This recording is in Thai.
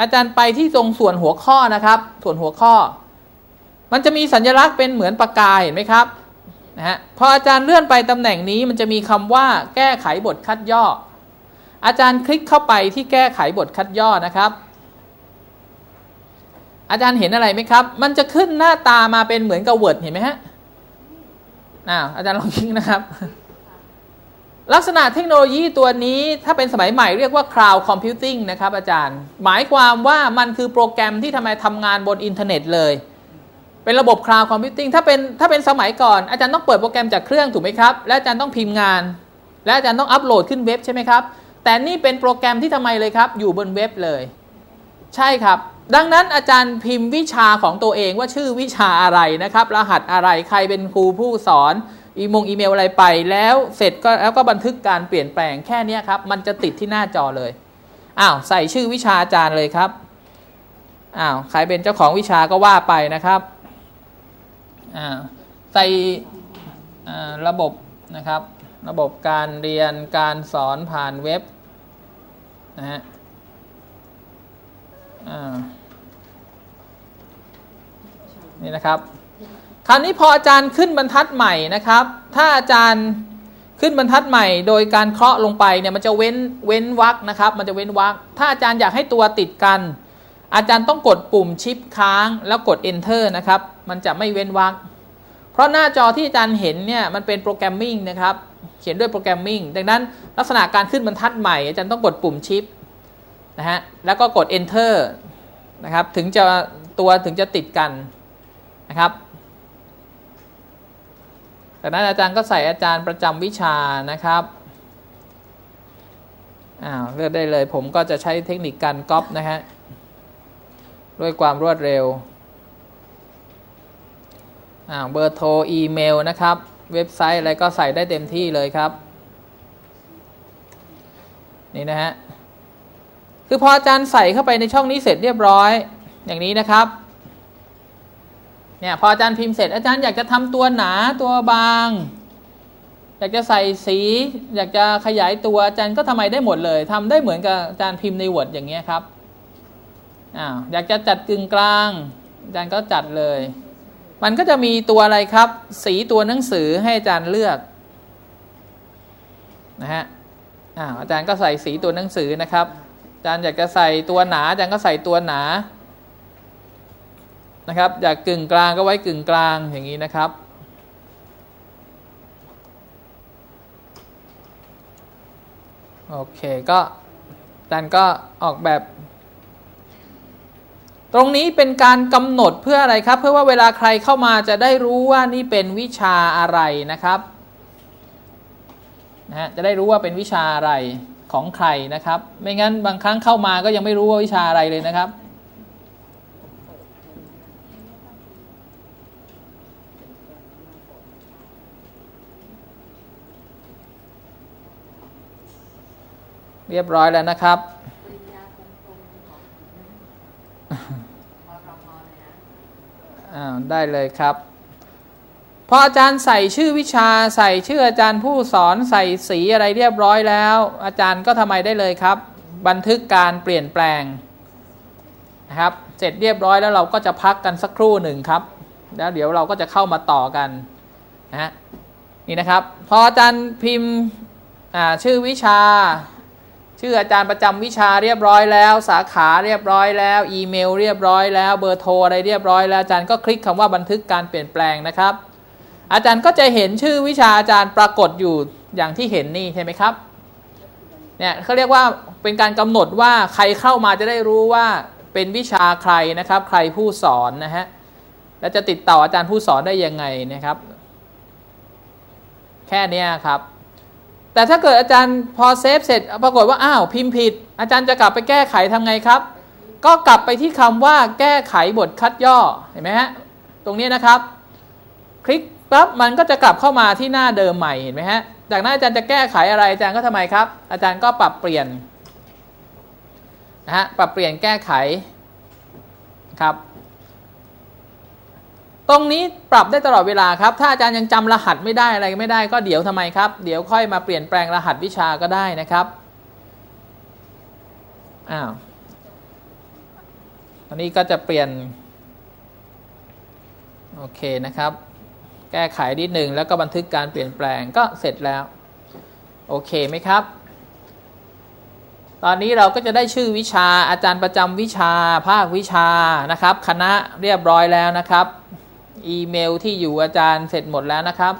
อาจารย์ไปที่ตรงส่วนหัวข้อนะครับ ส่วนหัวข้อ มันจะมีสัญลักษณ์เป็นเหมือนปากกาเห็นไหมครับนะฮะพออาจารย์เลื่อนไปตำแหน่งนี้มันจะมีคำว่า แก้ไขบทคัดย่อ อาจารย์คลิกเข้าไปที่แก้ไขบทคัดย่อนะครับ อาจารย์เห็นอะไรไหมครับ มันจะขึ้นหน้าตามาเป็นเหมือนกับ Word เห็นไหมฮะอ้าวอาจารย์ลองคลิกนะครับ ลักษณะเทคโนโลยีตัวนี้ถ้าเป็นสมัยใหม่เรียกว่า cloud computing นะครับอาจารย์ หมายความว่ามันคือโปรแกรมที่ทำไมทำงานบนอินเทอร์เน็ตเลย เป็นระบบ cloud computing ถ้าเป็นถ้าเป็นสมัยก่อน อาจารย์ต้องเปิดโปรแกรมจากเครื่องถูกไหมครับ และอาจารย์ต้องพิมพ์งาน และอาจารย์ต้องอัปโหลดขึ้นเว็บใช่ไหมครับ แต่นี่เป็นโปรแกรมที่ทำไมเลยครับ อยู่บนเว็บเลย ใช่ครับ ดังนั้นอาจารย์พิมพ์วิชาของตัวเองว่าชื่อวิชาอะไรนะครับ รหัสอะไรใครเป็นครูผู้สอน อีมงอีเมลอะไรไปแล้วเสร็จก็แล้วก็บันทึกการเปลี่ยนแปลงแค่นี้ครับ มันจะติดที่หน้าจอเลยอ้าวใส่ชื่อวิชาอาจารย์เลยครับอ้าวใครเป็นเจ้าของวิชาก็ว่าไปนะครับอ่าใส่ระบบนะครับ ระบบการเรียนการสอนผ่านเว็บนะฮะนี่นะครับ คราวนี้พออาจารย์ขึ้นบรรทัดใหม่นะครับ ถ้าอาจารย์ขึ้นบรรทัดใหม่ โดยการเคาะลงไปเนี่ยมันจะเว้นเว้นวรรคนะครับ มันจะเว้นวรรคถ้าอาจารย์อยากให้ตัวติดกัน อาจารย์ต้องกดปุ่มชิปค้างแล้วกด enter นะครับ มันจะไม่เว้นวรรคเพราะหน้าจอที่อาจารย์เห็นเนี่ยมันเป็นโปรแกรมมิ่งนะครับเขียนด้วยโปรแกรมมิ่งดังนั้นลักษณะการขึ้นบรรทัดใหม่อาจารย์ต้องกดปุ่มชิปนะฮะแล้วก็กด enter นะครับถึงจะตัวถึงจะติดกันนะครับ จากนั้นอาจารย์ก็ใส่อาจารย์ประจำวิชานะครับอ้าวเลือกได้เลยผมก็จะใช้เทคนิคการก๊อปนะฮะด้วยความรวดเร็วอ้าวเบอร์โทรอีเมลนะครับ เว็บไซต์อะไรก็ใส่ได้เต็มที่เลยครับ นี่นะฮะคือพออาจารย์ใส่เข้าไปในช่องนี้เสร็จเรียบร้อยอย่างนี้นะครับ เนี่ยพออาจารย์พิมพ์เสร็จอาจารย์อยากจะทำตัวหนาตัวบาง อยากจะใส่สี อยากจะขยายตัวอาจารย์ก็ทำไมได้หมดเลยทำได้เหมือนกับอาจารย์พิมพ์ใน Word อย่างเงี้ยครับอ้าวอยากจะจัดกึ่งกลาง อาจารย์ก็จัดเลย มันก็จะมีตัวอะไรครับ สีตัวหนังสือให้อาจารย์เลือกนะฮะอ้าวอาจารย์ก็ใส่สีตัวหนังสือนะครับ อาจารย์อยากจะใส่ตัวหนาอาจารย์ก็ใส่ตัวหนา นะครับอยากกึ่งกลางก็ไว้กึ่งกลางอย่างนี้นะครับ โอเคก็ดันก็ออกแบบ ตรงนี้เป็นการกำหนดเพื่ออะไรครับ เพื่อว่าเวลาใครเข้ามาจะได้รู้ว่านี่เป็นวิชาอะไรนะครับนะฮะจะได้รู้ว่าเป็นวิชาอะไรของใครนะครับ ไม่งั้นบางครั้งเข้ามาก็ยังไม่รู้ว่าวิชาอะไรเลยนะครับ เรียบร้อยแล้วนะครับอ้าวได้เลยครับพออาจารย์ใส่ชื่อวิชาใส่ชื่ออาจารย์ผู้สอนใส่สีอะไรเรียบร้อยแล้ว อาจารย์ก็ทำไมได้เลยครับ บันทึกการเปลี่ยนแปลงนะครับ เสร็จเรียบร้อยแล้วเราก็จะพักกันสักครู่หนึ่งครับ แล้วเดี๋ยวเราก็จะเข้ามาต่อกันนะฮะนี่นะครับ พออาจารย์พิมพ์ชื่อวิชา ชื่ออาจารย์ประจำวิชาเรียบร้อยแล้ว สาขาเรียบร้อยแล้ว อีเมล เรียบร้อยแล้วเบอร์โทรอะไรเรียบร้อยแล้วอาจารย์ก็คลิกคำว่าบันทึกการเปลี่ยนแปลงนะครับ อาจารย์ก็จะเห็นชื่อวิชาอาจารย์ปรากฏอยู่อย่างที่เห็นนี่ใช่ไหมครับเนี่ยเขาเรียกว่าเป็นการกำหนดว่าใครเข้ามาจะได้รู้ว่าเป็นวิชาใครนะครับ ใครผู้สอนนะฮะและจะติดต่ออาจารย์ผู้สอนได้ยังไงนะครับ แค่นี้ครับ แต่ถ้าเกิดอาจารย์พอเซฟเสร็จปรากฏว่าอ้าวพิมพ์ผิด อาจารย์จะกลับไปแก้ไขทำไงครับ ก็กลับไปที่คำว่าแก้ไขบทคัดย่อเห็นไหมฮะตรงนี้นะครับ คลิกปั๊บมันก็จะกลับเข้ามาที่หน้าเดิมใหม่เห็นไหมฮะจากนั้นอาจารย์จะแก้ไขอะไรอาจารย์ก็ทำไมครับ อาจารย์ก็ปรับเปลี่ยนนะฮะปรับเปลี่ยนแก้ไขครับ ตรงนี้ปรับได้ตลอดเวลาครับ ถ้าอาจารย์ยังจำรหัสไม่ได้อะไรไม่ได้ก็เดี๋ยวทำไมครับ เดี๋ยวค่อยมาเปลี่ยนแปลงรหัสวิชาก็ได้นะครับ อ้าวอนนี้ก็จะเปลี่ยน โอเคนะครับ แก้ไขนิดหนึ่งแล้วก็บันทึกการเปลี่ยนแปลงก็เสร็จแล้ว โอเคไหมครับ ตอนนี้เราก็จะได้ชื่อวิชาอาจารย์ประจำวิชา ภาควิชานะครับ คณะเรียบร้อยแล้วนะครับ อีเมลที่อยู่อาจารย์เสร็จหมดแล้วนะครับ